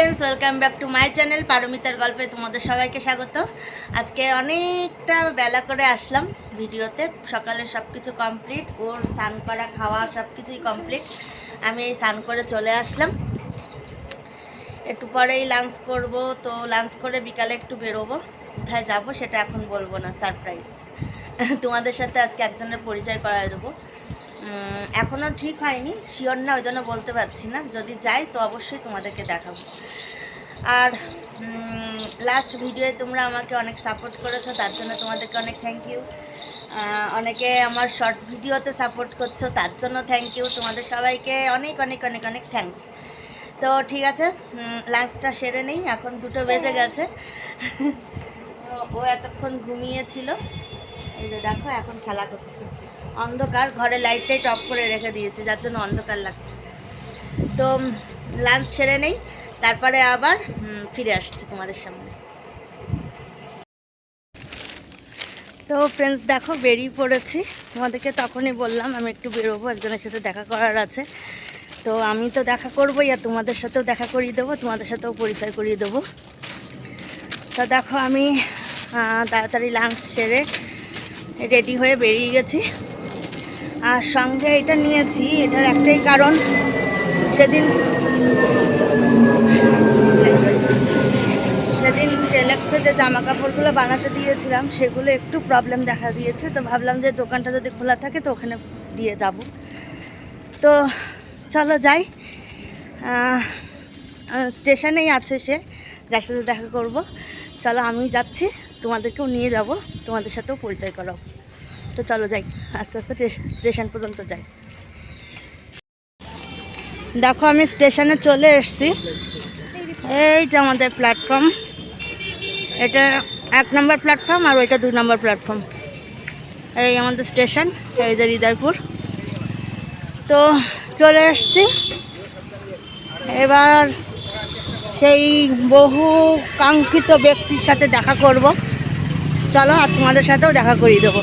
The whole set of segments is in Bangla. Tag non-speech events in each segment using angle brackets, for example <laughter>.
Friends welcome back to my channel পারমিতার গল্পে তোমাদের সবাইকে স্বাগত। আজকে অনেকটা বেলা করে আসলাম ভিডিওতে, সকালে সব কিছু কমপ্লিট ওর স্নান করা, খাওয়া সব কিছুই কমপ্লিট আমি এই স্নান করে চলে আসলাম। একটু পরেই লাঞ্চ করব, তো লাঞ্চ করে বিকালে একটু বেরোবো, কোথায় যাব সেটা এখন বলব না সারপ্রাইজ তোমাদের সাথে আজকে একজনের পরিচয় করায় দেবো। উম, এখনও ঠিক হয়নি শিওর না ওই জন্য বলতে পারছি না। যদি যাই তো অবশ্যই তোমাদেরকে দেখাবো। আর লাস্ট ভিডিওয়ে তোমরা আমাকে অনেক সাপোর্ট করেছ তার জন্য তোমাদেরকে অনেক থ্যাংক ইউ অনেকে আমার শর্টস ভিডিওতে সাপোর্ট করছ তার জন্য থ্যাংক ইউ তোমাদের সবাইকে অনেক অনেক অনেক অনেক থ্যাঙ্কস তো ঠিক আছে লাঞ্চটা সেরে নেই এখন দুটো বেজে গেছে। <laughs> ও এতক্ষণ ঘুমিয়েছিল। এই যে দেখো এখন খেলা করছে অন্ধকার, ঘরে লাইটটাই টপ করে রেখে দিয়েছে, যার জন্য অন্ধকার লাগছে। তো লাঞ্চ সেরে নেই, তারপরে আবার ফিরে আসছে তোমাদের সামনে। তো ফ্রেন্ডস দেখো, বেরিয়ে পড়েছি। তোমাদেরকে তখনই বললাম, আমি একটু বেরোবো, একজনের সাথে দেখা করার আছে। তো, আমি তো দেখা করবোই, আর তোমাদের সাথেও দেখা করিয়ে দেবো, তোমাদের সাথেও পরিচয় করিয়ে দেবো। তো, দেখো, আমি তাড়াতাড়ি লাঞ্চ সেরে রেডি হয়ে বেরিয়ে গেছি। আর সঙ্গে এটা নিয়েছি, এটার একটাই কারণ, সেদিন সেদিন টেলেক্সে যে জামা কাপড়গুলো বানাতে দিয়েছিলাম, সেগুলো একটু প্রবলেম দেখা দিয়েছে, তো ভাবলাম যে দোকানটা যদি খোলা থাকে তো ওখানে দিয়ে যাব। তো চলো যাই। স্টেশনেই আছে সে, যার সাথে দেখা করব। চলো আমি যাচ্ছি, তোমাদেরকেও নিয়ে যাব, তোমাদের সাথেও পরিচয় করাবো। তো চলো যাই, আস্তে আস্তে স্টেশন পর্যন্ত যাই। দেখো আমি স্টেশনে চলে এসেছি। এই যে আমাদের প্ল্যাটফর্ম এটা এক নম্বর প্ল্যাটফর্ম আর ওইটা দুই নম্বর প্ল্যাটফর্ম এই আমাদের স্টেশন, এই যে হৃদয়পুর। তো চলে এসছি। এবার সেই বহু কাঙ্ক্ষিত ব্যক্তির সাথে দেখা করব। চলো আর তোমাদের সাথেও দেখা করিয়ে দেবো।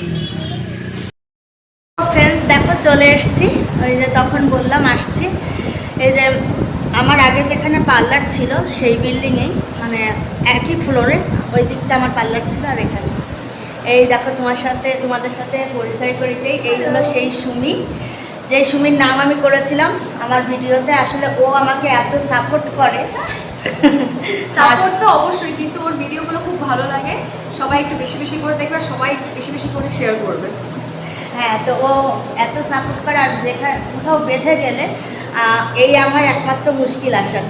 দেখো, চলে এসেছি। ওই যে তখন বললাম, আসছি। এই যে আমার আগে যেখানে পার্লার ছিল, সেই বিল্ডিংয়েই মানে একই ফ্লোরে ওই দিকটা আমার পার্লার ছিল আর এখানে। এই দেখো, তোমার সাথে, তোমাদের সাথে পরিচয় করিতেই এই হলো সেই সুমি। যেই সুমির নাম আমি করেছিলাম আমার ভিডিওতে, আসলে ও আমাকে এত সাপোর্ট করে। সাপোর্ট তো অবশ্যই, কিন্তু ওর ভিডিওগুলো খুব ভালো লাগে। সবাই একটু বেশি বেশি করে দেখবে সবাই বেশি বেশি করে শেয়ার করবে। হ্যাঁ তো ও এত সাপোর্ট করে আর যেখানে, কোথাও বেঁধে গেলে এই আমার একমাত্র মুশকিল আসার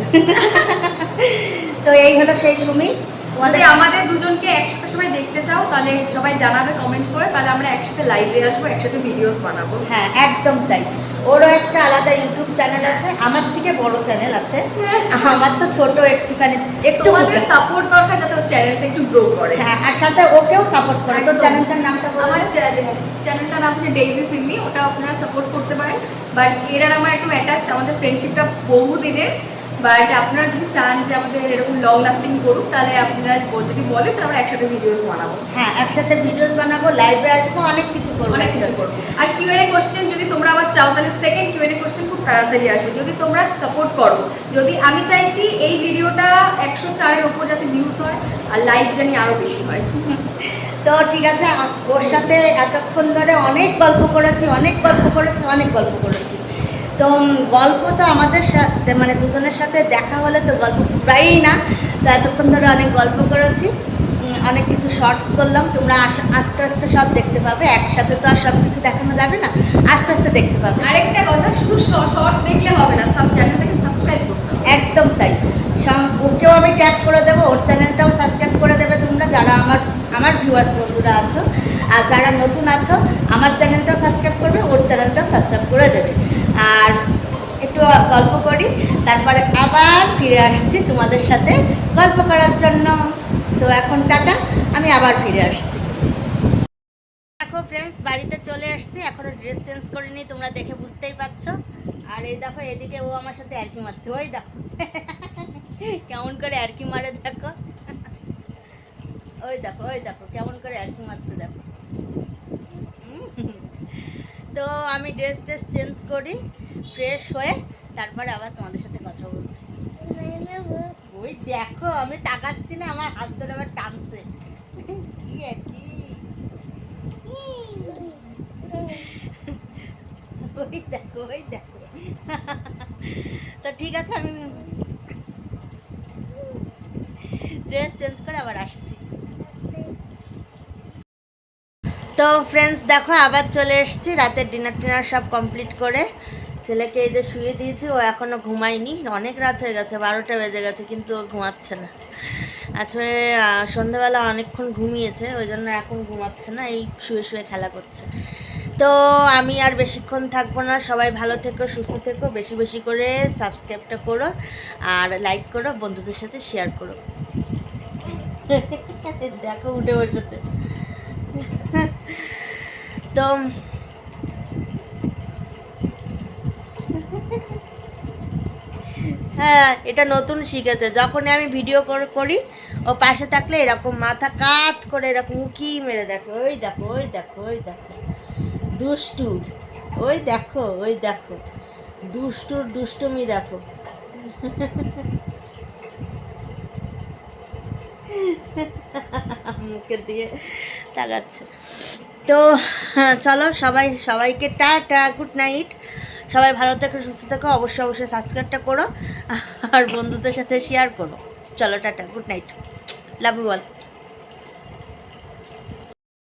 <laughs> তো এই হলো সেই সুমি তোমাদের আমাদের দুজনকে একসাথে সবাই দেখতে চাও তাহলে সবাই জানাবে কমেন্ট করে তাহলে আমরা একসাথে লাইভে আসব একসাথে ভিডিওস বানাবো। হ্যাঁ একদম তাই। ওরও একটা আলাদা ইউটিউব চ্যানেল আছে আমার থেকে বড় চ্যানেল আছে। আমার তো ছোট একটুখানি একটু তোমাদের সাপোর্ট দরকার যাতে ওর চ্যানেলটা একটু গ্রো করে। হ্যাঁ আর সাথে ওকেও সাপোর্ট করে। তোর একদম। চ্যানেলটার নামটা বল। আমার চ্যানেলটার নাম হচ্ছে ডেইজি সিমনি ওটা আপনারা সাপোর্ট করতে পারেন। বাট এর আর আমার একদম অ্যাটাচ আমাদের ফ্রেন্ডশিপটা বহুদিনের। বাট আপনারা যদি চান যে আমাদের এরকম লং লাস্টিং করুক তাহলে আপনারা যদি বলেন তাহলে আমরা একসাথে ভিডিওস বানাবো। হ্যাঁ একসাথে ভিডিওস বানাবো লাইভে আসব অনেক কিছু করব অনেক কিছু। করব। আর কিউএনএ কোশ্চেন যদি তোমরা আবার চাও তাহলে সেকেন্ড কিউএনএ কোশ্চেন খুব তাড়াতাড়ি আসবে। যদি তোমরা সাপোর্ট করো যদি আমি চাইছি এই ভিডিওটা একশো চারের ওপর যাতে ভিউজ হয় আর লাইক জানি আরও বেশি হয়। তো ঠিক আছে ওর সাথে এতক্ষণ ধরে অনেক গল্প করেছি অনেক গল্প করেছি অনেক গল্প করেছি। তো গল্প তো আমাদের সাথে মানে দুজনের সাথে দেখা হলে তো গল্প প্রায়ই না। তো এতক্ষণ ধরে অনেক গল্প করেছি অনেক কিছু শর্টস করলাম। তোমরা আস- আস্তে আস্তে সব দেখতে পাবে। একসাথে তো আর সব কিছু দেখানো যাবে না। আস্তে আস্তে দেখতে পাবে। আরেকটা কথা শুধু শর্টস দেখলে হবে না সব চ্যানেলটাকে সাবস্ক্রাইব করতে একদম তাই। ওকেও আমি ট্যাগ করে দেবো ওর চ্যানেলটাও সাবস্ক্রাইব করে দেবে তোমরা। যারা আমার আমার ভিউয়ার্স বন্ধুরা আছো, আর যারা নতুন আছো, আমার চ্যানেলটাও সাবস্ক্রাইব করবে, ওর চ্যানেলটাও সাবস্ক্রাইব করে দেবে। আর একটু গল্প করি, তারপরে আবার ফিরে আসছি তোমাদের সাথে গল্প করার জন্য। তো এখন টাটা, আমি আবার ফিরে আসছি। দেখো ফ্রেন্ডস বাড়িতে চলে আসছি, এখনও ড্রেস চেঞ্জ করিনি, তোমরা দেখে বুঝতেই পারছ। আর এই দেখো, এদিকে ও আমার সাথে আর কি মারছে, ওই দেখো। <laughs> কেমন করে আর কি মারে দেখো। ওই দেখো ওই দেখো, কেমন করে অ্যারকি মারছে দেখো। তো আমি ড্রেস ট্রেস চেঞ্জ করি ফ্রেশ হয়ে তারপরে আবার তোমাদের সাথে কথা বলছি। ওই দেখো, আমি তাকাচ্ছি না, আমার হাত ধরে আবার টানছে। কি একই? ওই দেখো ওই দেখো। তো ঠিক আছে, আমি ড্রেস চেঞ্জ করে আবার আসছি। তো ফ্রেন্ডস দেখো, আবার চলে এসেছি। রাতের ডিনার টিনার সব কমপ্লিট করে। ছেলেকে এই যে শুয়ে দিয়েছি, ও এখনও ঘুমায়নি। অনেক রাত হয়ে গেছে, বারোটা বেজে গেছে, কিন্তু ও ঘুমাচ্ছে না। আসলে সন্ধ্যাবেলা অনেকক্ষণ ঘুমিয়েছে, ওই জন্য এখন ঘুমাচ্ছে না, এই শুয়ে শুয়ে খেলা করছে। তো আমি আর বেশিক্ষণ থাকব না। সবাই ভালো থেকো, সুস্থ থেকো, বেশি বেশি করে সাবস্ক্রাইবটা করো আর লাইক করো, বন্ধুদের সাথে শেয়ার করো। <laughs> দেখো, উঠে বসেছে। তো হ্যাঁ এটা নতুন শিখেছে। যখনই আমি ভিডিও করে, ও পাশে থাকলে এরকম মাথা কাত করে এরকম উকি মেরে দেখো। ওই দেখো ওই দেখো ওই দেখো। দুষ্টু। ওই দেখো ওই দেখো। দুষ্টুর দুষ্টুমি দেখো। মুখের দিকে তাকাচ্ছে। তো হ্যাঁ, চলো সবাই সবাইকে টাটা গুড নাইট সবাই ভালো থেকো সুস্থ থেকো অবশ্যই অবশ্যই সাবস্ক্রাইবটা করো আর বন্ধুদের সাথে শেয়ার করো। চলো tata good night love you all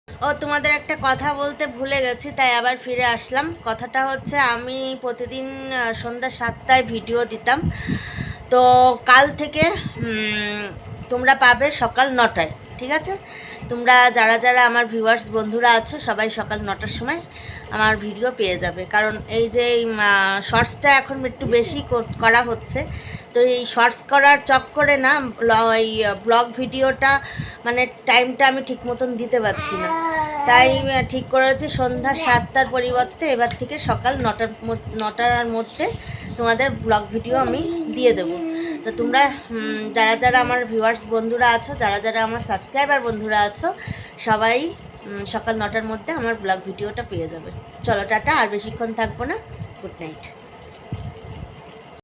ও তোমাদের একটা কথা বলতে ভুলে গেছি তাই আবার ফিরে আসলাম। কথাটা হচ্ছে আমি প্রতিদিন সন্ধ্যা সাতটায় ভিডিও দিতাম। তো কাল থেকে তোমরা পাবে সকাল নটায় ঠিক আছে? তোমরা যারা যারা আমার ভিউয়ার্স বন্ধুরা আছো, সবাই সকাল নটার সময় আমার ভিডিও পেয়ে যাবে। কারণ এই যে শর্টসটা এখন একটু বেশি কর- হচ্ছে। তো এই শর্টস করার চক্করে না ওই ব্লগ ভিডিওটা মানে টাইমটা আমি ঠিক মতন দিতে পারছি না। তাই ঠিক করেছি সন্ধ্যা সাতটার পরিবর্তে এবার থেকে সকাল নটার নটার মধ্যে তোমাদের ব্লগ ভিডিও আমি দিয়ে দেবো। তো তোমরা যারা যারা আমার ভিউয়ার্স বন্ধুরা আছো, যারা যারা আমার সাবস্ক্রাইবার বন্ধুরা আছো, সবাই সকাল নটার মধ্যে আমার ব্লগ ভিডিওটা পেয়ে যাবে। চলো টাটা, আর বেশিক্ষণ থাকব না। Good night